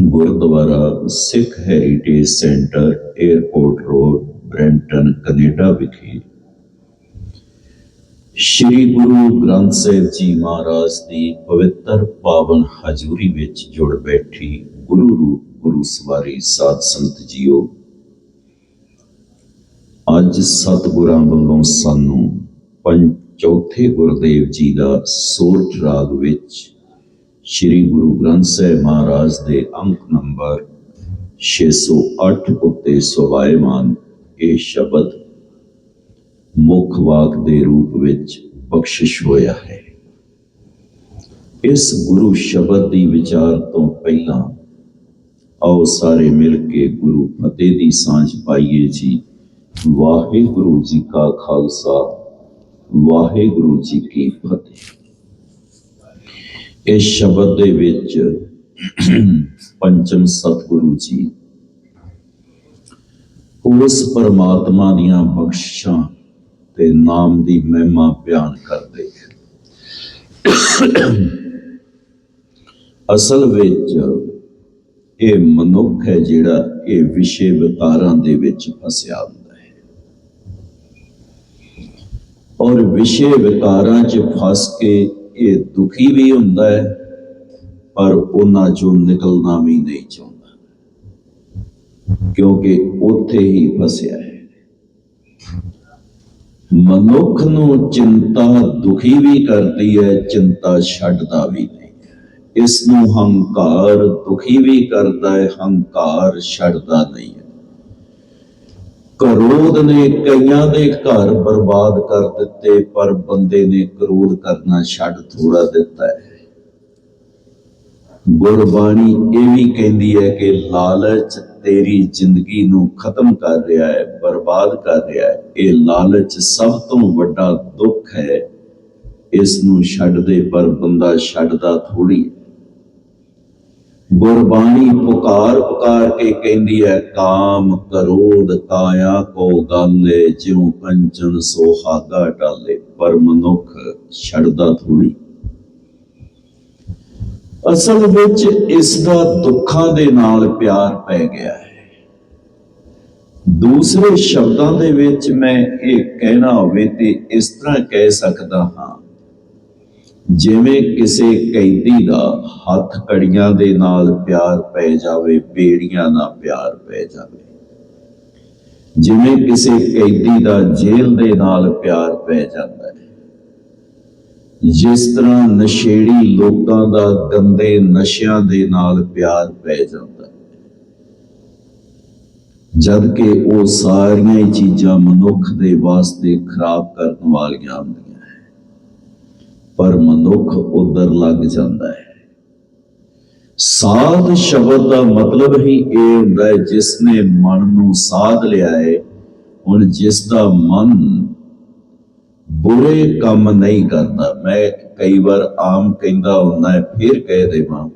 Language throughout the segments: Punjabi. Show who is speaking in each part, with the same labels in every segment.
Speaker 1: Gurdwara Sikh heritage centre airport road Brampton, Canada ਵਿਖੇ। ਸ੍ਰੀ ਗੁਰੂ ਗ੍ਰੰਥ ਸਾਹਿਬ ਜੀ ਮਹਾਰਾਜ ਦੀ ਪਵਿੱਤਰ ਪਾਵਨ ਹਜ਼ੂਰੀ ਵਿੱਚ ਜੁੜ ਬੈਠੀ ਗੁਰੂ ਰੂਪ ਗੁਰੂ ਸਵਾਰੀ ਸਾਧ ਸੰਗਤ ਜੀਓ, ਅੱਜ ਸਤਿਗੁਰਾਂ ਵੱਲੋਂ ਸਾਨੂੰ ਪੰਜ ਚੌਥੇ ਗੁਰਦੇਵ ਜੀ ਦਾ ਸੋਰਠ ਰਾਗ ਵਿੱਚ ਸ੍ਰੀ ਗੁਰੂ ਗ੍ਰੰਥ ਸਾਹਿਬ ਮਹਾਰਾਜ ਦੇ ਅੰਕ ਨੰਬਰ 608 ਉੱਤੇ ਸਵਾਇਮਾਨ ਇਹ ਸ਼ਬਦ ਮੁੱਖ ਵਾਕ ਦੇ ਰੂਪ ਵਿੱਚ ਬਖਸ਼ਿਸ਼ ਹੋਇਆ ਹੈ। ਇਸ ਗੁਰੂ ਸ਼ਬਦ ਦੀ ਵਿਚਾਰ ਤੋਂ ਪਹਿਲਾਂ ਆਓ ਸਾਰੇ ਮਿਲ ਕੇ ਗੁਰੂ ਫਤਿਹ ਦੀ ਸਾਂਝ ਪਾਈਏ ਜੀ। ਵਾਹਿਗੁਰੂ ਜੀ ਕਾ ਖਾਲਸਾ, ਵਾਹਿਗੁਰੂ ਜੀ ਕੀ ਫਤਿਹ। ਇਸ ਸ਼ਬਦ ਦੇ ਵਿੱਚ ਪੰਚਮ ਸਤਿਗੁਰੂ ਜੀ ਉਸ ਪਰਮਾਤਮਾ ਦੀਆਂ ਬਖਸ਼ਾਂ ਤੇ ਨਾਮ ਦੀ ਮਹਿਮਾ ਬਿਆਨ ਕਰਦੇ ਹਨ ਅਸਲ ਵਿੱਚ ਇਹ ਮਨੁੱਖ ਹੈ ਜਿਹੜਾ ਇਹ ਵਿਸ਼ੇ ਵਿਕਾਰਾਂ ਦੇ ਵਿੱਚ ਫਸਿਆ ਹੁੰਦਾ ਹੈ। ਔਰ ਵਿਸ਼ੇ ਵਿਕਾਰਾਂ 'ਚ ਫਸ ਕੇ ਇਹ ਦੁਖੀ ਵੀ ਹੁੰਦਾ ਹੈ, ਪਰ ਉਹਨਾਂ ਚੋਂ ਨਿਕਲਣਾ ਵੀ ਨਹੀਂ ਚਾਹੁੰਦਾ। ਕਿਉਂਕਿ ਉੱਥੇ ਹੀ ਫਸਿਆ ਹੈ। ਮਨੁੱਖ ਨੂੰ ਚਿੰਤਾ ਦੁਖੀ ਵੀ ਕਰਦੀ ਹੈ, ਚਿੰਤਾ ਛੱਡਦਾ ਵੀ ਨਹੀਂ। ਇਸ ਨੂੰ ਹੰਕਾਰ ਦੁਖੀ ਵੀ ਕਰਦਾ ਹੈ, ਹੰਕਾਰ ਛੱਡਦਾ ਨਹੀਂ। ਕਰੋਧ ਨੇ ਕਈਆਂ ਦੇ ਘਰ ਬਰਬਾਦ ਕਰ ਦਿੱਤੇ, ਪਰ ਬੰਦੇ ਨੇ ਕਰੋਧ ਕਰਨਾ ਛੱਡ ਥੋੜਾ ਦਿੱਤਾ ਹੈ। ਗੁਰਬਾਣੀ ਇਹ ਵੀ ਕਹਿੰਦੀ ਹੈ ਕਿ ਲਾਲਚ ਤੇਰੀ ਜ਼ਿੰਦਗੀ ਨੂੰ ਖਤਮ ਕਰ ਰਿਹਾ ਹੈ, ਬਰਬਾਦ ਕਰ ਰਿਹਾ ਹੈ। ਇਹ ਲਾਲਚ ਸਭ ਤੋਂ ਵੱਡਾ ਦੁੱਖ ਹੈ। ਇਸ ਨੂੰ ਛੱਡ ਦੇ ਪਰ ਬੰਦਾ ਛੱਡਦਾ ਥੋੜੀ ਗੁਰਬਾਣੀ ਪੁਕਾਰ ਪੁਕਾਰ ਕੇ ਕਹਿੰਦੀ ਹੈ, ਕਾਮ ਕਰੋਧ ਕਾਇਆ ਕੋ ਗਾਲੇ, ਜਿਉ ਕੰਚਨ ਸੋਹਾਗਾ ਟਾਲੇ ਪਰ ਮਨੁੱਖ ਛੱਡਦਾ ਥੋੜੀ ਅਸਲ ਵਿੱਚ ਇਸ ਦਾ ਦੁੱਖਾਂ ਦੇ ਨਾਲ ਪਿਆਰ ਪੈ ਗਿਆ ਹੈ। ਦੂਸਰੇ ਸ਼ਬਦਾਂ ਦੇ ਵਿੱਚ ਮੈਂ ਇਹ ਕਹਿਣਾ ਹੋਵੇ ਤੇ ਇਸ ਤਰ੍ਹਾਂ ਕਹਿ ਸਕਦਾ ਹਾਂ ਜਿਵੇਂ ਕਿਸੇ ਕੈਦੀ ਦਾ ਹੱਥ ਕੜੀਆਂ ਦੇ ਨਾਲ ਪਿਆਰ ਪੈ ਜਾਵੇ, ਬੇੜੀਆਂ ਨਾਲ ਪਿਆਰ ਪੈ ਜਾਵੇ। ਜਿਵੇਂ ਕਿਸੇ ਕੈਦੀ ਦਾ ਜੇਲ੍ਹ ਦੇ ਨਾਲ ਪਿਆਰ ਪੈ ਜਾਂਦਾ ਹੈ। ਜਿਸ ਤਰ੍ਹਾਂ ਨਸ਼ੇੜੀ ਲੋਕਾਂ ਦਾ ਗੰਦੇ ਨਸ਼ਿਆਂ ਦੇ ਨਾਲ ਪਿਆਰ ਪੈ ਜਾਂਦਾ ਹੈ। ਜਦ ਕਿ ਉਹ ਸਾਰੀਆਂ ਚੀਜ਼ਾਂ ਮਨੁੱਖ ਦੇ ਵਾਸਤੇ ਖਰਾਬ ਕਰਨ ਵਾਲੀਆਂ ਹੁੰਦੀਆਂ ਪਰ ਮਨੁੱਖ ਉਧਰ ਲੱਗ ਜਾਂਦਾ ਹੈ। ਸਾਧ ਸ਼ਬਦ ਦਾ ਮਤਲਬ ਹੀ ਇਹ ਹੁੰਦਾ ਹੈ ਜਿਸ ਨੇ ਮਨ ਨੂੰ ਸਾਧ ਲਿਆ ਹੈ, ਹੁਣ ਜਿਸ ਦਾ ਮਨ ਬੁਰੇ ਕੰਮ ਨਹੀਂ ਕਰਦਾ। ਮੈਂ ਕਈ ਵਾਰ ਆਮ ਕਹਿੰਦਾ ਹੁੰਦਾ ਹੈ, ਫਿਰ ਕਹਿ ਦੇਵਾਂ,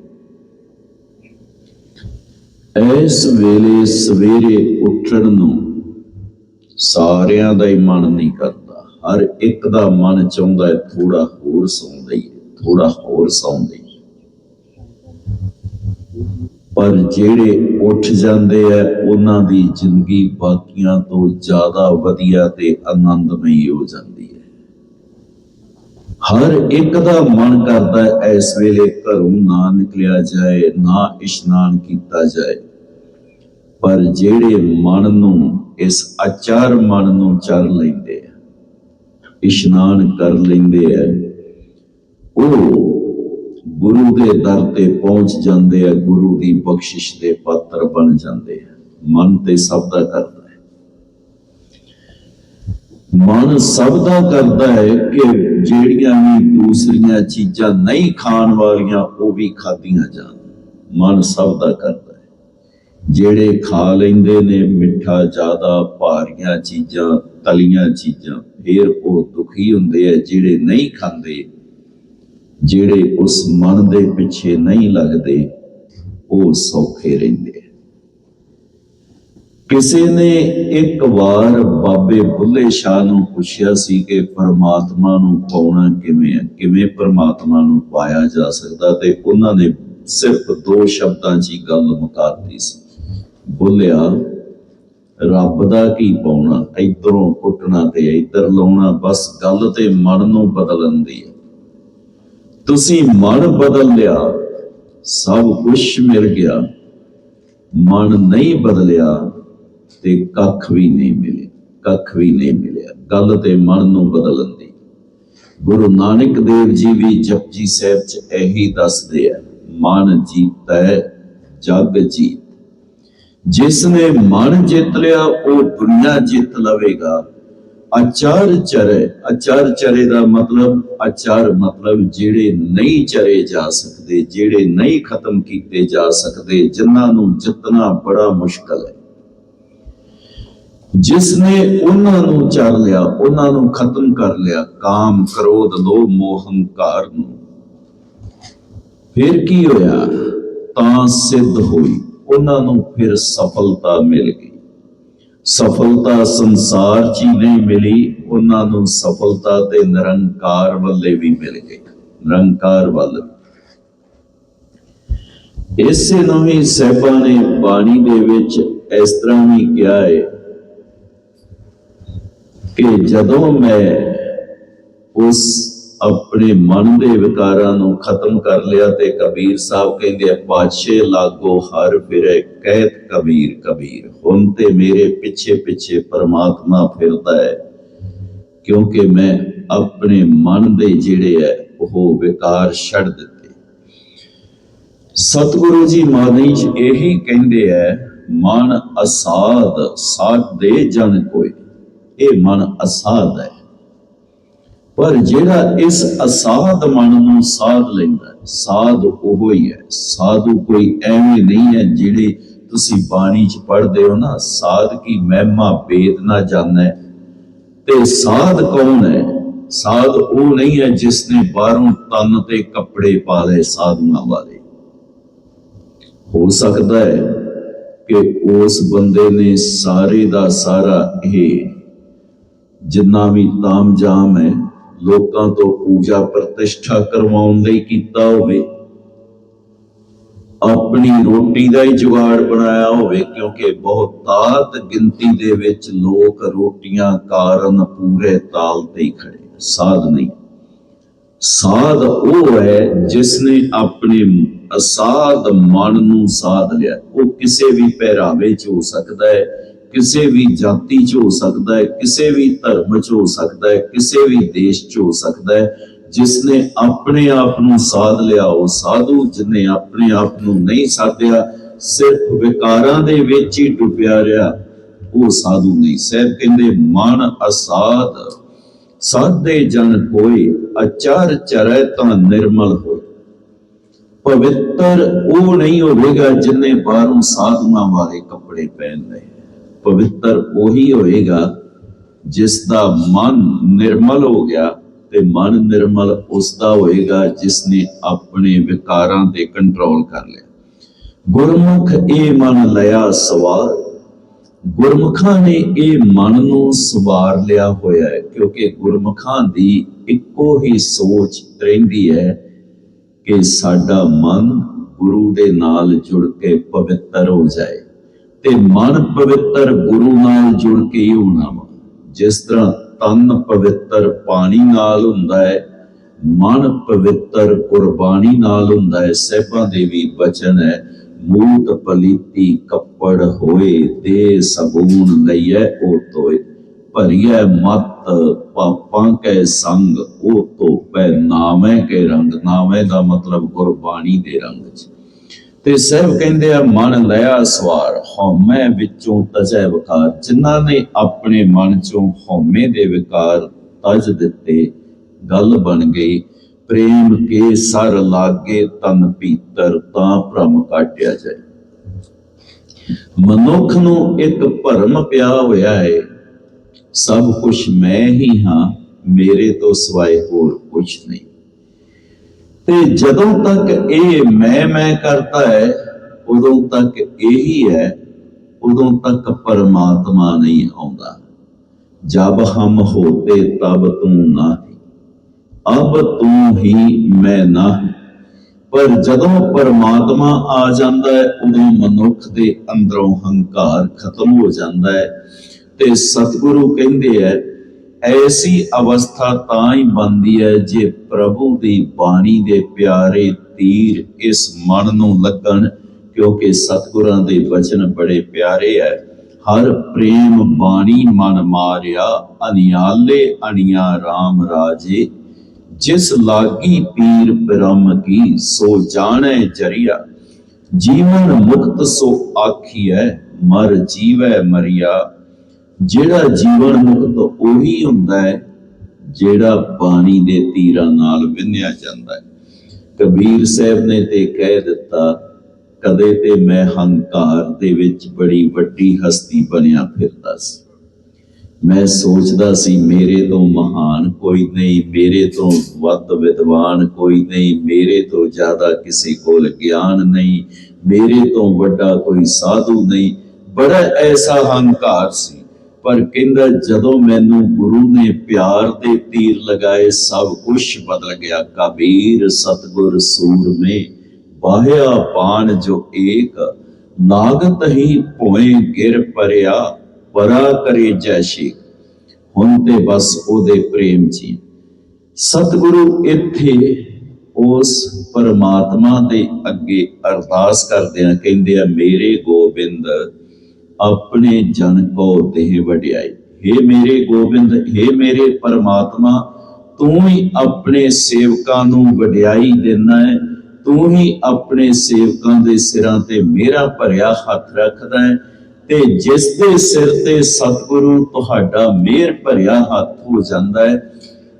Speaker 1: ਇਸ ਵੇਲੇ ਸਵੇਰੇ ਉੱਠਣ ਨੂੰ ਸਾਰਿਆਂ ਦਾ ਹੀ ਮਨ ਨਹੀਂ ਕਰਦਾ। ਹਰ ਇੱਕ ਦਾ ਮਨ ਚਾਹੁੰਦਾ ਹੈ ਥੋੜਾ ਹੋਰ ਸੌਂਦਾ ਹੀ ਥੋੜਾ ਹੋਰ ਸੌਂਦੇ ਪਰ ਜਿਹੜੇ ਉੱਠ ਜਾਂਦੇ ਆ, ਉਹਨਾਂ ਦੀ ਜ਼ਿੰਦਗੀ ਬਾਕੀਆਂ ਤੋਂ ਜ਼ਿਆਦਾ ਵਧੀਆ ਤੇ ਆਨੰਦਮਈ ਹੋ ਜਾਂਦੀ ਹੈ। ਹਰ ਇੱਕ ਦਾ ਮਨ ਕਰਦਾ ਹੈ, ਇਸ ਵੇਲੇ ਘਰੋਂ ਨਾ ਨਿਕਲਿਆ ਜਾਏ, ਨਾ ਇਸ਼ਨਾਨ ਕੀਤਾ ਜਾਏ। ਪਰ ਜਿਹੜੇ ਮਨ ਨੂੰ, ਇਸ ਅਚਾਰ ਮਨ ਨੂੰ ਚਰ ਲੈਂਦੇ ਆ ਇਸ਼ਨਾਨ ਕਰ ਲੈਂਦੇ ਆ ਉਹ ਗੁਰੂ ਦੇ ਦਰ ਤੇ ਪਹੁੰਚ ਜਾਂਦੇ ਆ ਗੁਰੂ ਦੀ ਬਖਸ਼ਿਸ਼ ਦੇ ਪਾਤਰ ਬਣ ਜਾਂਦੇ ਆ ਮਨ ਤੇ ਸਭ ਦਾ ਕਰਦਾ ਹੈ ਮਨ ਸਭ ਦਾ ਕਰਦਾ ਹੈ ਕਿ ਜਿਹੜੀਆਂ ਵੀ ਦੂਸਰੀਆਂ ਚੀਜ਼ਾਂ ਨਹੀਂ ਖਾਣ ਵਾਲੀਆਂ, ਉਹ ਵੀ ਖਾਧੀਆਂ ਜਾਣ। ਮਨ ਸਭ ਦਾ ਕਰਦਾ ਹੈ ਜਿਹੜੇ ਖਾ ਲੈਂਦੇ ਨੇ, ਮਿੱਠਾ, ਜ਼ਿਆਦਾ ਭਾਰੀਆਂ ਚੀਜ਼ਾਂ ਤਲੀਆਂ ਚੀਜ਼ਾਂ, ਫਿਰ ਉਹ ਦੁਖੀ ਹੁੰਦੇ ਆ ਜਿਹੜੇ ਨਹੀਂ ਖਾਂਦੇ, ਜਿਹੜੇ ਉਸ ਮਨ ਦੇ ਪਿੱਛੇ ਨਹੀਂ ਲੱਗਦੇ, ਉਹ ਸੌਖੇ ਰਹਿੰਦੇ ਕਿਸੇ ਨੇ ਇੱਕ ਵਾਰ ਬਾਬੇ ਬੁੱਲੇ ਸ਼ਾਹ ਨੂੰ ਪੁੱਛਿਆ ਸੀ ਕਿ ਪਰਮਾਤਮਾ ਨੂੰ ਪਾਉਣਾ ਕਿਵੇਂ ਹੈ ਕਿਵੇਂ ਪਰਮਾਤਮਾ ਨੂੰ ਪਾਇਆ ਜਾ ਸਕਦਾ, ਤੇ ਉਹਨਾਂ ਨੇ ਸਿਰਫ ਦੋ ਸ਼ਬਦਾਂ 'ਚ ਹੀ ਗੱਲ ਮੁਕਾਤੀ ਸੀ। ਬੋਲਿਆ ਰੱਬ ਦਾ ਕੀ ਪਾਉਣਾ? ਇਧਰੋਂ ਕੁੱਟਣਾ ਤੇ ਇਧਰ ਲਾਉਣਾ, ਬਸ ਗੱਲ ਤੇ ਮਨ ਨੂੰ ਬਦਲਣ ਦੀ। ਹੈ ਤੁਸੀਂ ਮਨ ਬਦਲ ਲਿਆ, ਸਭ ਕੁਝ ਮਿਲ ਗਿਆ। ਮਨ ਨਹੀਂ ਬਦਲਿਆ ਤੇ ਕੱਖ ਵੀ ਨਹੀਂ ਮਿਲਿਆ, ਕੱਖ ਵੀ ਨਹੀਂ ਮਿਲਿਆ। ਗੱਲ ਤੇ ਮਨ ਨੂੰ ਬਦਲਣ ਦੀ। ਗੁਰੂ ਨਾਨਕ ਦੇਵ ਜੀ ਵੀ ਜਪਜੀ ਸਾਹਿਬ ਚ ਇਹੀ ਦੱਸਦੇ ਆ, ਮਨ ਜੀਤੈ, ਜਗ ਜੀਤ। ਜਿਸ ਨੇ ਮਨ ਜਿੱਤ ਲਿਆ, ਉਹ ਦੁਨੀਆ ਜਿੱਤ ਲਵੇਗਾ। ਅਚਰ ਚਰੇ ਅਚਰ ਚਰੇ ਦਾ ਮਤਲਬ, ਅਚਰ ਮਤਲਬ ਜਿਹੜੇ ਨਹੀਂ ਚਰੇ ਜਾ ਸਕਦੇ, ਜਿਹੜੇ ਨਹੀਂ ਖਤਮ ਕੀਤੇ ਜਾ ਸਕਦੇ, ਜਿਨ੍ਹਾਂ ਨੂੰ ਜਿੱਤਣਾ ਬੜਾ ਮੁਸ਼ਕਲ ਹੈ। ਜਿਸ ਨੇ ਉਹਨਾਂ ਨੂੰ ਚਰ ਲਿਆ, ਉਹਨਾਂ ਨੂੰ ਖਤਮ ਕਰ ਲਿਆ, ਕਾਮ, ਕ੍ਰੋਧ, ਲੋਭ, ਮੋਹ, ਹੰਕਾਰ ਨੂੰ। ਫਿਰ ਕੀ ਹੋਇਆ? ਤਾਂ ਸਿੱਧ ਹੋਈ। ਉਹਨਾਂ ਨੂੰ ਫਿਰ ਸਫਲਤਾ ਮਿਲ ਗਈ। ਸਫਲਤਾ ਸੰਸਾਰ 'ਚ ਹੀ ਨਹੀਂ ਮਿਲੀ, ਉਹਨਾਂ ਨੂੰ ਸਫਲਤਾ ਤੇ ਨਿਰੰਕਾਰ ਵੱਲੇ ਵੀ ਮਿਲ ਗਈ ਨਿਰੰਕਾਰ ਵੱਲ। ਇਸੇ ਨੂੰ ਹੀ ਸਹਿਬਾਂ ਨੇ ਬਾਣੀ ਦੇ ਵਿੱਚ ਇਸ ਤਰ੍ਹਾਂ ਵੀ ਕਿਹਾ ਹੈ ਕਿ ਜਦੋਂ ਮੈਂ ਉਸ ਆਪਣੇ ਮਨ ਦੇ ਵਿਕਾਰਾਂ ਨੂੰ ਖਤਮ ਕਰ ਲਿਆ ਤੇ ਕਬੀਰ ਸਾਹਿਬ ਕਹਿੰਦੇ ਆ ਪਾਛੇ ਲਾਗੋ ਹਰ ਫਿਰੇ ਕਹਿਤ ਕਬੀਰ ਕਬੀਰ। ਹੁਣ ਤੇ ਮੇਰੇ ਪਿੱਛੇ ਪਿੱਛੇ ਪਰਮਾਤਮਾ ਫਿਰਦਾ ਹੈ, ਕਿਉਂਕਿ ਮੈਂ ਆਪਣੇ ਮਨ ਦੇ ਜਿਹੜੇ ਹੈ, ਉਹ ਵਿਕਾਰ ਛੱਡ ਦਿੱਤੇ। ਸਤਿਗੁਰੂ ਜੀ ਬਾਣੀ 'ਚ ਇਹੀ ਕਹਿੰਦੇ ਹੈ ਮਨ ਅਸਾਧ, ਸਾਧ ਦੇ ਜਨ ਕੋਈ। ਇਹ ਮਨ ਅਸਾਧ ਹੈ। ਪਰ ਜਿਹੜਾ ਇਸ ਅਸਾਧ ਮਨ ਨੂੰ ਸਾਧ ਲੈਂਦਾ ਸਾਧ ਉਹ ਹੀ ਹੈ। ਸਾਧੂ ਕੋਈ ਐਵੇਂ ਨਹੀਂ ਹੈ ਜਿਹੜੇ ਤੁਸੀਂ ਬਾਣੀ 'ਚ ਪੜ੍ਹਦੇ ਹੋ ਨਾ, ਸਾਧ ਕੀ ਮਹਿਮਾ ਵੇਦ ਨਾ ਜਾਣੈ। ਤੇ ਸਾਧ ਕੌਣ ਹੈ? ਸਾਧ ਉਹ ਨਹੀਂ ਹੈ ਜਿਸ ਨੇ ਬਾਹਰੋਂ ਤਨ ਤੇ ਕੱਪੜੇ ਪਾ ਲਏ ਸਾਧੂਆਂ ਵਾਲੇ। ਹੋ ਸਕਦਾ ਹੈ ਕਿ ਉਸ ਬੰਦੇ ਨੇ ਸਾਰੇ ਦਾ ਸਾਰਾ ਇਹ ਜਿੰਨਾ ਵੀ ਤਾਮ ਜਾਮ ਹੈ ਲੋਕਾਂ ਤੋਂ ਪੂਜਾ ਪ੍ਰਤਿਸ਼ਠਾ ਕਰਵਾਉਣ ਲਈ ਕੀਤਾ ਹੋਵੇ। ਆਪਣੀ ਰੋਟੀ ਦਾ ਹੀ ਜੁਗਾੜ ਬਣਾਇਆ ਹੋਵੇ, ਕਿਉਂਕਿ ਬਹੁਤਾਤ ਗਿਣਤੀ ਦੇ ਵਿੱਚ ਲੋਕ ਰੋਟੀਆਂ ਕਾਰਨ ਪੂਰੇ ਤਾਲ ਤੇ ਖੜੇ ਸਾਧ ਨਹੀਂ। ਸਾਧ ਉਹ ਹੈ ਜਿਸ ਨੇ ਆਪਣੇ ਅਸਾਧ ਮਨ ਨੂੰ ਸਾਧ ਲਿਆ। ਉਹ ਕਿਸੇ ਵੀ ਪਹਿਰਾਵੇ 'ਚ ਹੋ ਸਕਦਾ ਹੈ। ਕਿਸੇ ਵੀ ਜਾਤੀ 'ਚ ਹੋ ਸਕਦਾ ਹੈ, ਕਿਸੇ ਵੀ ਧਰਮ 'ਚ ਹੋ ਸਕਦਾ ਹੈ, ਕਿਸੇ ਵੀ ਦੇਸ਼ 'ਚ ਹੋ ਸਕਦਾ ਹੈ ਜਿਸ ਨੇ ਆਪਣੇ ਆਪ ਨੂੰ ਸਾਧ ਲਿਆ, ਉਹ ਸਾਧੂ ਜਿਨੇ ਆਪਣੇ ਆਪ ਨੂੰ ਨਹੀਂ ਸਾਧਿਆ, ਸਿਰਫ ਵਿਕਾਰਾਂ ਦੇ ਵਿੱਚ ਹੀ ਡੁੱਬਿਆ ਰਿਹਾ, ਉਹ ਸਾਧੂ ਨਹੀਂ। ਸਾਹਿਬ ਕਹਿੰਦੇ, ਮਨ ਅਸਾਧ, ਸਾਧੇ ਜਨ ਕੋਈ ਅਚਰ ਚਰੈ ਤਾਂ ਨਿਰਮਲ ਹੋਏ। ਪਵਿੱਤਰ ਉਹ ਨਹੀਂ ਹੋਵੇਗਾ ਜਿਨੇ ਬਾਹਰੋਂ ਸਾਧੂਆਂ ਵਾਲੇ ਕੱਪੜੇ ਪਹਿਨ ਲਏ। ਪਵਿੱਤਰ ਉਹੀ ਹੋਏਗਾ ਜਿਸ ਦਾ ਮਨ ਨਿਰਮਲ ਹੋ ਗਿਆ ਤੇ ਮਨ ਨਿਰਮਲ ਉਸ ਦਾ ਹੋਏਗਾ ਜਿਸ ਨੇ ਆਪਣੇ ਵਿਕਾਰਾਂ ਤੇ ਕੰਟਰੋਲ ਕਰ ਲਿਆ। ਗੁਰਮੁਖ ਇਹ ਮਨ ਲਿਆ ਸਵਾਰ। ਗੁਰਮੁਖਾਂ ਨੇ ਇਹ ਮਨ ਨੂੰ ਸਵਾਰ ਲਿਆ ਹੋਇਆ ਹੈ, ਕਿਉਂਕਿ ਗੁਰਮੁਖਾਂ ਦੀ ਇੱਕੋ ਹੀ ਸੋਚ ਰਹਿੰਦੀ ਹੈ ਕਿ ਸਾਡਾ ਮਨ ਗੁਰੂ ਦੇ ਨਾਲ ਜੁੜ ਕੇ ਪਵਿੱਤਰ ਹੋ ਜਾਏ। ਤੇ ਮਨ ਪਵਿੱਤਰ ਗੁਰੂ ਨਾਲ ਜੁੜ ਕੇ ਹੀ ਹੋਣਾ ਵਾ। ਜਿਸ ਤਰ੍ਹਾਂ ਤਨ ਪਵਿੱਤਰ ਪਾਣੀ ਨਾਲ ਹੁੰਦਾ ਹੈ, ਮਨ ਪਵਿੱਤਰ ਕੁਰਬਾਨੀ ਨਾਲ ਹੁੰਦਾ ਹੈ ਸਹਿਬਾਂ ਦੇ ਬਚਨ ਹੈ, ਮੂਤ ਪਲੀਤੀ ਕੱਪੜ ਹੋਏ ਦੇ ਸਗੂਨ ਲਈਐ ਉਹ ਤੋਏ। ਭਰੀਐ ਮਤ ਪਾਪਾਂ ਕੈ ਸੰਗ, ਉਹ ਧੋਪੈ ਨਾਮੈ ਕੇ ਰੰਗ। ਨਾਮੈ ਦਾ ਮਤਲਬ ਗੁਰਬਾਣੀ ਦੇ ਰੰਗ ਚ। ਤੇ ਸਹਿਬ ਕਹਿੰਦੇ ਆ, ਮਨ ਲਿਆ ਸਵਾਰ, ਹਉਮੈ ਵਿੱਚੋਂ ਤਜੈ ਵਿਕਾਰ। ਜਿਨ੍ਹਾਂ ਨੇ ਆਪਣੇ ਮਨ ਚੋਂ ਹਉਮੈ ਦੇ ਵਿਕਾਰ ਤਜ ਦਿੱਤੇ, ਗੱਲ ਬਣ ਗਈ, ਪ੍ਰੇਮ ਕੇ ਸਰ ਲਾਗੇ ਤਨ ਪੀਤਰ ਤਾਂ ਭ੍ਰਮ ਕਾਟਿਆ ਜਾਏ। ਮਨੁੱਖ ਨੂੰ ਇੱਕ ਭਰਮ ਪਿਆ ਹੋਇਆ ਹੈ ਸਭ ਕੁਝ ਮੈਂ ਹੀ ਹਾਂ, ਮੇਰੇ ਤੋਂ ਸਿਵਾਏ ਹੋਰ ਕੁਝ ਨਹੀਂ। ਤੇ ਜਦੋਂ ਤੱਕ ਇਹ ਮੈਂ ਮੈਂ ਕਰਦਾ ਹੈ, ਉਦੋਂ ਤੱਕ ਇਹੀ ਹੈ, ਉਦੋਂ ਤੱਕ ਪਰਮਾਤਮਾ ਨਹੀਂ ਆਉਂਦਾ। ਜਬ ਹਮ ਹੋਤੇ, ਤਬ ਤੂੰ ਨਹੀਂ। ਅਬ ਤੂੰ ਹੀ ਮੈਂ ਨਹੀਂ। ਪਰ ਜਦੋਂ ਪਰਮਾਤਮਾ ਆ ਜਾਂਦਾ ਹੈ, ਉਦੋਂ ਮਨੁੱਖ ਦੇ ਅੰਦਰੋਂ ਹੰਕਾਰ ਖਤਮ ਹੋ ਜਾਂਦਾ ਹੈ ਤੇ ਸਤਿਗੁਰੂ ਕਹਿੰਦੇ ਹੈ ਐਸੀ ਅਵਸਥਾ ਤਾਂ ਹੀ ਬਣਦੀ ਹੈ ਜੇ ਪ੍ਰਭੂ ਦੀ ਬਾਣੀ ਦੇ ਪਿਆਰੇ ਤੀਰ ਇਸ ਮਨ ਨੂੰ ਲੱਗਣ, ਕਿਉਂਕਿ ਸਤਿਗੁਰਾਂ ਦੇ ਬਚਨ ਬੜੇ ਪਿਆਰੇ ਐ। ਹਰ ਪ੍ਰੇਮ ਬਾਣੀ ਮਨ ਮਾਰਿਆ ਅਨਿਆਲੇ ਅਣੀਆਂ RAM ਰਾਜੇ। ਜਿਸ ਲਾਗੀ ਪੀਰ ਬ੍ਰਹਮ ਕੀ, ਸੋ ਜਾਣੈ ਜਰੀਆ। ਜੀਵਨ ਮੁਕਤ ਸੋ ਆਖੀਐ, ਮਰ ਜੀਵੈ ਮਰਿਆ। ਜਿਹੜਾ ਜੀਵਨ ਮੁਕਤ ਉਹੀ ਹੁੰਦਾ ਹੈ, ਜਿਹੜਾ ਬਾਣੀ ਦੇ ਤੀਰਾਂ ਨਾਲ ਵਿੰਨਿਆ ਜਾਂਦਾ ਹੈ। ਕਬੀਰ ਸਾਹਿਬ ਨੇ ਤੇ ਕਹਿ ਦਿੱਤਾ, ਕਦੇ ਤੇ ਮੈਂ ਹੰਕਾਰ ਦੇ ਵਿੱਚ ਬੜੀ ਵੱਡੀ ਹਸਤੀ ਬਣਿਆ ਫਿਰਦਾ ਸੀ। ਮੈਂ ਸੋਚਦਾ ਸੀ, ਮੇਰੇ ਤੋਂ ਮਹਾਨ ਕੋਈ ਨਹੀਂ, ਮੇਰੇ ਤੋਂ ਵੱਧ ਵਿਦਵਾਨ ਕੋਈ ਨਹੀਂ, ਮੇਰੇ ਤੋਂ ਜ਼ਿਆਦਾ ਕਿਸੇ ਕੋਲ ਗਿਆਨ ਨਹੀਂ, ਮੇਰੇ ਤੋਂ ਵੱਡਾ ਕੋਈ ਸਾਧੂ ਨਹੀਂ। ਬੜਾ ਐਸਾ ਹੰਕਾਰ ਸੀ ਪਰ ਕਹਿੰਦਾ ਜਦੋਂ ਮੈਨੂੰ ਗੁਰੂ ਨੇ ਪਿਆਰ ਦੇ ਤੀਰ ਲਗਾਏ, ਸਭ ਕੁਝ ਬਦਲ ਗਿਆ। ਕਬੀਰ, ਸਤਗੁਰ, ਸੂਰਮੇ ਬਾਹਿਆ ਬਾਣ ਜੋ ਏਕ, ਨਾਗਤ ਹੀ ਭੋਏ ਗਿਰ ਪਰਿਆ ਪਰਾ ਕਰੇ ਜੈਸ਼ੀ ਹੁਣ ਤੇ ਬਸ ਉਹਦੇ ਪ੍ਰੇਮ ਜੀ। ਸਤਿਗੁਰੂ ਇੱਥੇ ਉਸ ਪਰਮਾਤਮਾ ਦੇ ਅੱਗੇ ਅਰਦਾਸ ਕਰਦਿਆਂ ਕਹਿੰਦੇ ਆ, ਮੇਰੇ ਗੋਬਿੰਦ ਆਪਣੇ ਜਨ ਕੋ ਦੇਹ ਵਡਿਆਈ। हे ਮੇਰੇ ਗੋਬਿੰਦ हे ਮੇਰੇ ਪਰਮਾਤਮਾ, ਤੂੰ ਹੀ ਆਪਣੇ ਸੇਵਕਾਂ ਨੂੰ ਵਡਿਆਈ ਦੇਣਾ ਹੈ। ਤੂੰ ਹੀ ਆਪਣੇ ਸੇਵਕਾਂ ਦੇ ਸਿਰਾਂ ਤੇ ਮੇਰਾ ਭਰਿਆ ਹੱਥ ਰੱਖਦਾ ਹੈ ਤੇ ਜਿਸ ਦੇ ਸਿਰ ਤੇ ਸਤਿਗੁਰੂ ਤੁਹਾਡਾ ਮਿਹਰ ਭਰਿਆ ਹੱਥ ਹੋ ਜਾਂਦਾ ਹੈ,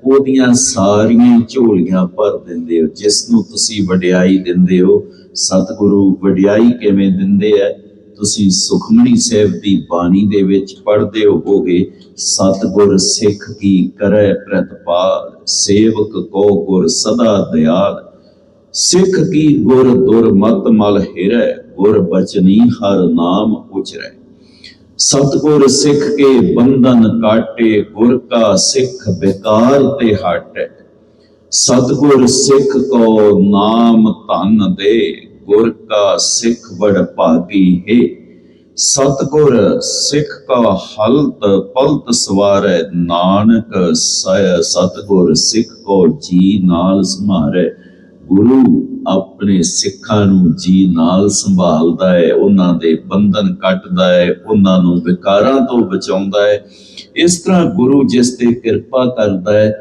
Speaker 1: ਉਹਦੀਆਂ ਸਾਰੀਆਂ ਝੋਲੀਆਂ ਭਰ ਦਿੰਦੇ ਹੋ। ਜਿਸ ਨੂੰ ਤੁਸੀਂ ਵਡਿਆਈ ਦਿੰਦੇ ਹੋ, ਸਤਿਗੁਰੂ ਵਡਿਆਈ ਕਿਵੇਂ ਦਿੰਦੇ ਹੈ? ਤੁਸੀਂ ਸੁਖਮਨੀ ਸਾਹਿਬ ਦੀ ਬਾਣੀ ਦੇ ਵਿੱਚ ਪੜ੍ਹਦੇ ਹੋਵੋਗੇ, ਸਤਿਗੁਰ ਸਿੱਖ ਕੀ ਕਰੈ ਪ੍ਰਤਪਾਲ, ਸੇਵਕ ਕੋ ਗੁਰ ਸਦਾ ਦਿਆਲ। ਸਿੱਖ ਕੀ ਗੁਰ ਦੁਰ ਮਲ ਹਿਰੈ, ਗੁਰ ਬਚਨੀ ਹਰ ਨਾਮ ਉਚਰੈ। ਸਤਗੁਰ ਸਿੱਖ ਕੇ ਬੰਧਨ ਕਾਟੇ, ਗੁਰ ਕਾ ਸਿੱਖ ਬੇਕਾਰ ਤੇ ਹਟੈ। ਸਤਗੁਰ ਸਿੱਖ ਕੋ ਨਾਮ ਧਨ ਦੇ ਗੁਰ ਕਾ ਸਿੱਖ ਬੜ ਭਾਗੀ ਹੈ। ਸਤਗੁਰ ਸਿੱਖ ਕਾ ਹਲਤ ਪਲਤ ਸਵਾਰੈ ਨਾਨਕ ਸਤਗੁਰ ਸਿੱਖ ਕੋ ਜੀ ਨਾਲ ਸਮਾਰੈ ਗੁਰੂ ਆਪਣੇ ਸਿੱਖਾਂ ਨੂੰ ਜੀ ਨਾਲ ਸੰਭਾਲਦਾ ਹੈ, ਉਹਨਾਂ ਦੇ ਬੰਧਨ ਕੱਟਦਾ ਹੈ, ਉਹਨਾਂ ਨੂੰ ਵਿਕਾਰਾਂ ਤੋਂ ਬਚਾਉਂਦਾ ਹੈ। ਇਸ ਤਰ੍ਹਾਂ ਗੁਰੂ ਜਿਸ ਤੇ ਕਿਰਪਾ ਕਰਦਾ ਹੈ,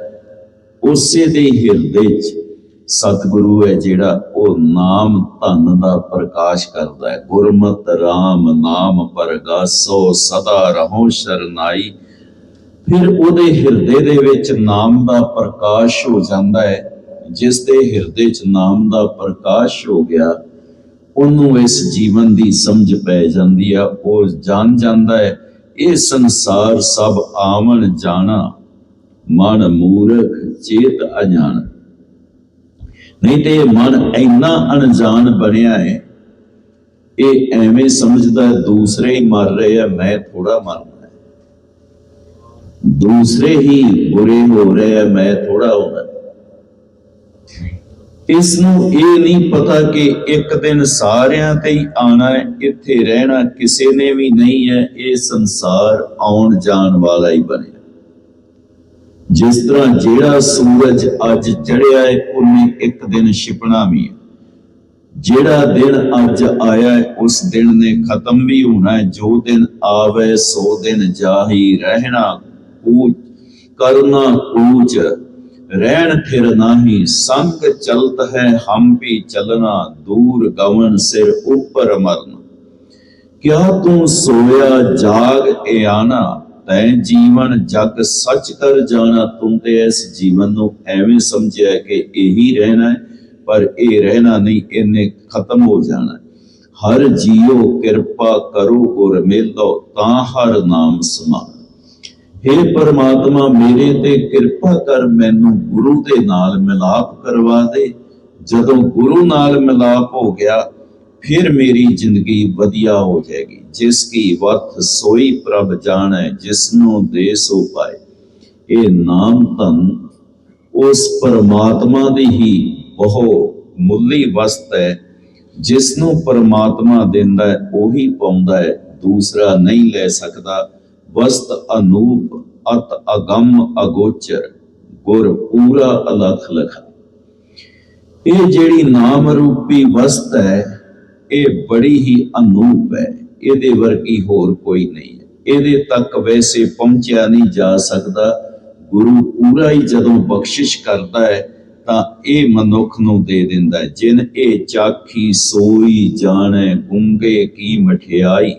Speaker 1: ਉਸੇ ਦੇ ਹਿਰਦੇ 'ਚ ਸਤਿਗੁਰੂ ਹੈ ਜਿਹੜਾ ਉਹ ਨਾਮ ਧਨ ਦਾ ਪ੍ਰਕਾਸ਼ ਕਰਦਾ ਹੈ। ਗੁਰਮਤ RAM ਨਾਮ ਪਰਗਾਸੋ ਸਦਾ ਰਹੋ ਸ਼ਰਨਾਈ। ਫਿਰ ਉਹਦੇ ਹਿਰਦੇ ਦੇ ਵਿੱਚ ਨਾਮ ਦਾ ਪ੍ਰਕਾਸ਼ ਹੋ ਜਾਂਦਾ ਹੈ। ਜਿਸ ਦੇ ਹਿਰਦੇ 'ਚ ਨਾਮ ਦਾ ਪ੍ਰਕਾਸ਼ ਹੋ ਗਿਆ, ਉਹਨੂੰ ਇਸ ਜੀਵਨ ਦੀ ਸਮਝ ਪੈ ਜਾਂਦੀ ਆ। ਉਹ ਜਾਣ ਜਾਂਦਾ ਹੈ, ਇਹ ਸੰਸਾਰ ਸਭ ਆਵਣ ਜਾਣਾ। ਮਨ ਮੂਰਖ, ਚੇਤ ਅਜਾਣ। ਨਹੀਂ ਤੇ ਇਹ ਮਨ ਇੰਨਾ ਅਣਜਾਣ ਬਣਿਆ ਹੈ, ਇਹ ਐਵੇਂ ਸਮਝਦਾ ਦੂਸਰੇ ਹੀ ਮਰ ਰਹੇ ਆ, ਮੈਂ ਥੋੜਾ ਮਰਨਾ ਹੈ ਦੂਸਰੇ ਹੀ ਬੁਰੇ ਹੋ ਰਹੇ ਆ, ਮੈਂ ਥੋੜਾ ਹੋਣਾ ਹੈ। ਇਸ ਨੂੰ ਇਹ ਨਹੀਂ ਪਤਾ ਕਿ ਇੱਕ ਦਿਨ ਸਾਰਿਆਂ ਤੇ ਹੀ ਆਣਾ ਹੈ, ਇੱਥੇ ਰਹਿਣਾ ਕਿਸੇ ਨੇ ਵੀ ਨਹੀਂ ਹੈ, ਇਹ ਸੰਸਾਰ ਆਉਣ ਜਾਣ ਵਾਲਾ ਹੀ ਬਣਿਆ ਜਿਸ ਤਰ੍ਹਾਂ ਜਿਹੜਾ ਸੂਰਜ ਅੱਜ ਚੜਿਆ ਹੈ, ਉਹਨੇ ਇੱਕ ਦਿਨ ਛਿਪਣਾ ਵੀ ਹੈ। ਜਿਹੜਾ ਦਿਨ ਅੱਜ ਆਇਆ ਹੈ, ਉਸ ਦਿਨ ਨੇ ਖਤਮ ਵੀ ਹੋਣਾ ਹੈ। ਜੋ ਦਿਨ ਆਵੇ, ਸੋ ਦਿਨ ਜਾਹੀ ਰਹਿਣਾ ਕੂਚ, ਕਰਨਾ ਕੂਚ। ਰਹਿਣ ਫਿਰ ਨਾਹੀ ਸੰਗ ਚਲਤ ਹੈ, ਹਮ ਵੀ ਚਲਣਾ ਦੂਰ ਗਵਨ ਸਿਰ ਉੱਪਰ ਮਰਨ। ਕਿਆ ਤੂੰ ਸੋਇਆ ਜਾਗ ਏ ਆਣਾ ਤੈ ਜੀਵਨ ਜਗ ਸੱਚ ਕਰ ਜਾਣਾ ਤੂੰ ਤੇ ਇਸ ਜੀਵਨ ਨੂੰ ਐਵੇਂ ਸਮਝਿਆ ਕਿ ਇਹੀ ਰਹਿਣਾ ਹੈ, ਪਰ ਇਹ ਰਹਿਣਾ ਨਹੀਂ, ਇਹਨੇ ਖਤਮ ਹੋ ਜਾਣਾ ਹਰ ਜੀਉ ਕਿਰਪਾ ਕਰੋ ਗੁਰ ਮੇਲੋ, ਤਾਂ ਹਰ ਨਾਮ ਸਮਾਨ। हे ਪਰਮਾਤਮਾ, ਮੇਰੇ ਤੇ ਕਿਰਪਾ ਕਰ, ਮੈਨੂੰ ਗੁਰੂ ਦੇ ਨਾਲ ਮਿਲਾਪ ਕਰਵਾ ਦੇ। ਜਦੋਂ ਗੁਰੂ ਨਾਲ ਮਿਲਾਪ ਹੋ ਗਿਆ ਫਿਰ ਮੇਰੀ ਜ਼ਿੰਦਗੀ ਵਧੀਆ ਹੋ ਜਾਏਗੀ। ਜਿਸ ਕੀ ਵਰਤ ਸੋਈ ਪ੍ਰਭ ਜਾਣੈ ਜਿਸ ਨੂੰ ਦੇ ਸੋ ਪਾਏ ਇਹ ਨਾਮ ਧਨ ਉਸ ਪਰਮਾਤਮਾ ਦੀ ਹੀ ਬਹੁ ਮੁੱਲੀ ਵਸਤ ਹੈ ਜਿਸ ਨੂੰ ਪਰਮਾਤਮਾ ਦਿੰਦਾ ਹੈ, ਉਹੀ ਪਾਉਂਦਾ ਹੈ, ਦੂਸਰਾ ਨਹੀਂ ਲੈ ਸਕਦਾ। ਵਸਤ ਅਨੂਪ, ਅਤ ਅਗੰਮ ਅਗੋਚਰ, ਗੁਰ ਪੂਰਾ ਅਲਖ ਲਖ ਇਹ ਜਿਹੜੀ ਨਾਮ ਰੂਪੀ ਵਸਤ ਹੈ ਇਹ ਬੜੀ ਹੀ ਅਨੂਪ ਹੈ। ਇਹਦੇ ਵਰਗੀ ਹੋਰ ਕੋਈ ਨਹੀਂ ਇਹਦੇ ਤੱਕ ਵੈਸੇ ਪਹੁੰਚਿਆ ਨਹੀਂ ਜਾ ਸਕਦਾ। ਗੁਰੂ ਪੂਰਾ ਹੀ ਜਦੋਂ ਬਖਸ਼ਿਸ਼ ਕਰਦਾ ਹੈ, ਤਾਂ ਇਹ ਮਨੁੱਖ ਨੂੰ ਦੇ ਦਿੰਦਾ ਜਿਨ ਇਹ ਚਾਖੀ ਸੋਈ ਜਾਣੈ, ਗੁੰਗੇ ਕੀ ਮਠਿਆਈ।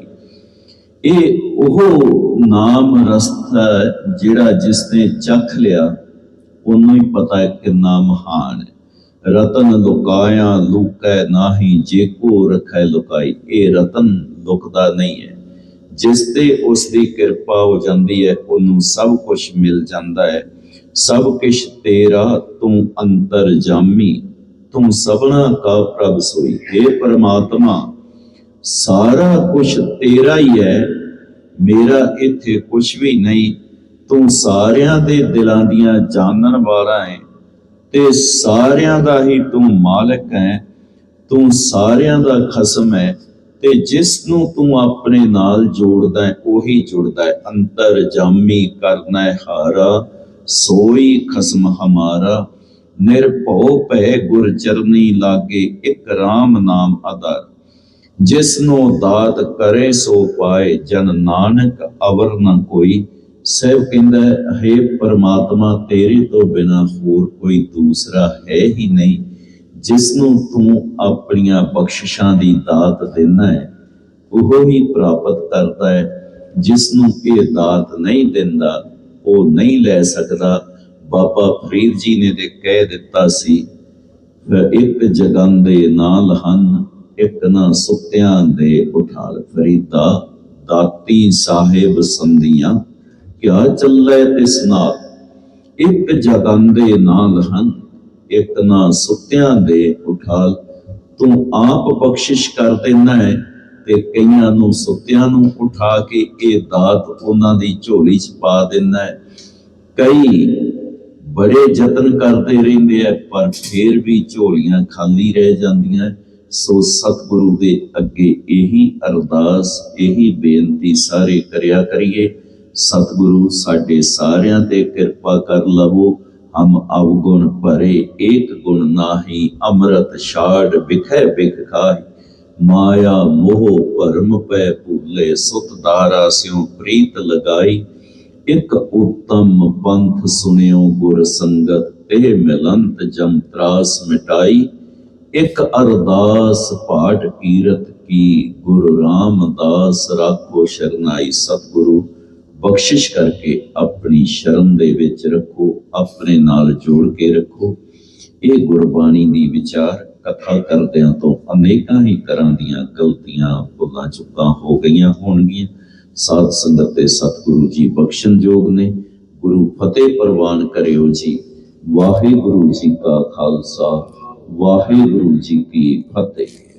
Speaker 1: ਇਹ ਉਹ ਨਾਮ ਰਸਤਾ ਜਿਹੜਾ ਜਿਸ ਨੇ ਚੱਖ ਲਿਆ, ਉਹਨੂੰ ਹੀ ਪਤਾ ਹੈ ਕਿੰਨਾ ਮਹਾਨ ਹੈ। ਰਤਨ ਲੁਕਾਇਆ, ਲੁਕੈ ਨਾਹੀ, ਜੇ ਕੋ ਰਖੈ ਲੁਕਾਈ। ਇਹ ਰਤਨ ਲੁਕਦਾ ਨਹੀਂ ਹੈ। ਜਿਸ ਤੇ ਉਸ ਦੀ ਕਿਰਪਾ ਹੋ ਜਾਂਦੀ ਹੈ, ਉਹਨੂੰ ਸਭ ਕੁਝ ਮਿਲ ਜਾਂਦਾ ਹੈ। ਸਭ ਕਿਛ ਤੇਰਾ, ਤੂੰ ਅੰਤਰ ਜਾਮੀ। ਤੂੰ ਸਭਨਾ ਕਾ ਪ੍ਰਭ ਸੋਈ। हे ਪਰਮਾਤਮਾ, ਸਾਰਾ ਕੁਝ ਤੇਰਾ ਹੀ ਹੈ। ਮੇਰਾ ਇੱਥੇ ਕੁਝ ਵੀ ਨਹੀਂ। ਤੂੰ ਸਾਰਿਆਂ ਦੇ ਦਿਲਾਂ ਦੀਆਂ ਜਾਣਨ ਵਾਲਾ ਹੈ। ਤੇ ਸਾਰਿਆਂ ਦਾ ਹੀ ਤੂੰ ਮਾਲਕ ਹੈ, ਤੂੰ ਸਾਰਿਆਂ ਦਾ ਖਸਮ ਹੈ ਤੇ ਜਿਸ ਨੂੰ ਤੂੰ ਆਪਣੇ ਨਾਲ ਜੋੜਦਾ ਹੈ, ਉਹੀ ਜੁੜਦਾ ਹੈ। ਅੰਤਰ ਜਾਮੀ ਕਰਨਾ ਹੈ ਹਾਰਾ, ਸੋਈ ਖਸਮ ਹਮਾਰਾ। ਨਿਰਭਉ ਭੈ ਗੁਰ ਚਰਨੀ ਲਾਗੇ, ਇਕ RAM ਨਾਮ ਆਧਾਰ। ਜਿਸ ਨੂੰ ਦਾਤ ਕਰੇ ਸੋ ਪਾਏ ਜਨ ਨਾਨਕ, ਅਵਰ ਨ ਕੋਈ। ਸਹਿਬ ਕਹਿੰਦਾ ਹੈ ਪਰਮਾਤਮਾ, ਤੇਰੇ ਤੋਂ ਬਿਨਾ ਹੋਰ ਕੋਈ ਦੂਸਰਾ ਹੈ ਹੀ ਨਹੀਂ ਜਿਸ ਨੂੰ ਤੂੰ ਆਪਣੀਆਂ ਬਖਸ਼ਿਸ਼ਾਂ ਦੀ ਦਾਤ ਦਿੰਦਾ ਹੈ। ਉਹ ਹੀ ਪ੍ਰਾਪਤ ਕਰਦਾ ਹੈ ਜਿਸ ਨੂੰ ਇਹ ਦਾਤ ਨਹੀਂ ਦਿੰਦਾ, ਉਹ ਨਹੀਂ ਲੈ ਸਕਦਾ। ਬਾਬਾ ਫਰੀਦ ਜੀ ਨੇ ਤੇ ਕਹਿ ਦਿੱਤਾ ਸੀ ਇੱਕ ਜਗਨ ਦੇ ਨਾਲ ਹਨ, ਇੱਕ ਨਾ ਸੁੱਤਿਆਂ ਦੇ ਉਠਾਲ। ਫਰੀਦਾ ਦਾਤੀ ਸਾਹਿਬ ਸੰਧੀਆਂ ਕਿਆ ਚੱਲੇ ਤਿਸ ਨਾਲ? ਇੱਕ ਜਗਨ ਨਾਲ ਹਨ, ਇੱਕ ਨਾ ਸੁੱਤਿਆਂ ਦੇ ਉਠਾਲ। ਤੂੰ ਆਪ ਬਖਸ਼ਿਸ਼ ਕਰ ਦਿੰਦਾ ਹੈ ਤੇ ਕਈਆਂ ਨੂੰ ਸੁੱਤਿਆਂ ਨੂੰ ਉਠਾ ਕੇ ਇਹ ਦਾਤ ਉਹਨਾਂ ਦੀ ਝੋਲੀ 'ਚ ਪਾ ਦਿੰਦਾ ਹੈ। ਕਈ ਬੜੇ ਯਤਨ ਕਰਦੇ ਰਹਿੰਦੇ ਆ ਪਰ ਫੇਰ ਵੀ ਝੋਲੀਆਂ ਖਾਲੀ ਰਹਿ ਜਾਂਦੀਆਂ ਸੋ ਸਤਿਗੁਰੂ ਦੇ ਅੱਗੇ ਇਹੀ ਅਰਦਾਸ, ਇਹੀ ਬੇਨਤੀ ਸਾਰੇ ਕਰਿਆ ਕਰੀਏ। ਸਤਿਗੁਰੂ, ਸਾਡੇ ਸਾਰਿਆਂ ਤੇ ਕਿਰਪਾ ਕਰ ਲਵੋ। ਹਮ ਅਵਗੁਣ ਭਰੇ, ਏਕ ਗੁਣ ਨਾਹੀ, ਅੰਮ੍ਰਿਤ ਛਾੜ ਵਿਖੇ ਵਿਖ ਖਾਈ ਮਾਇਆ ਮੋਹ ਭਰਮ ਪੈ ਭੂਲੇ, ਸੁਤ ਦਾਰਾ ਸਿਉ ਪ੍ਰੀਤ ਲਗਾਈ। ਇੱਕ ਉਤਮ ਪੰਥ ਸੁਨਿਓ ਗੁਰ ਸੰਗਤ, ਤੇ ਮਿਲੰਤ ਜਮ ਤਰਾਸ ਮਿਟਾਈ। ਇੱਕ ਅਰਦਾਸ ਪਾਠ ਕੀਰਤ ਕੀ, ਗੁਰੂ ਰਾਮਦਾਸ, ਰਾਖੋ ਸ਼ਰਨਾਈ ਸਤਿਗੁਰੂ। ਬਖਸ਼ਿਸ਼ ਕਰਕੇ ਆਪਣੀ ਸ਼ਰਨ ਦੇ ਵਿੱਚ ਰੱਖੋ, ਆਪਣੇ ਨਾਲ ਜੋੜ ਕੇ ਰੱਖੋ। ਇਹ ਗੁਰਬਾਣੀ ਦੀ ਵਿਚਾਰ ਕਥਾ ਕਰਦਿਆਂ ਤੋਂ ਅਨੇਕਾਂ ਹੀ ਤਰ੍ਹਾਂ ਦੀਆਂ ਗਲਤੀਆਂ ਭੁੱਲਾਂ ਚੁੱਕਾਂ ਹੋ ਗਈਆਂ ਹੋਣਗੀਆਂ। ਸਾਧ ਸੰਗਤ ਤੇ ਸਤਿਗੁਰੂ ਜੀ ਬਖਸ਼ਣਯੋਗ ਨੇ। ਗੁਰੂ ਫਤਿਹ ਪ੍ਰਵਾਨ ਕਰਿਓ ਜੀ। ਵਾਹਿਗੁਰੂ ਜੀ ਕਾ ਖਾਲਸਾ, ਵਾਹਿਗੁਰੂ ਜੀ ਕੀ ਫਤਿਹ।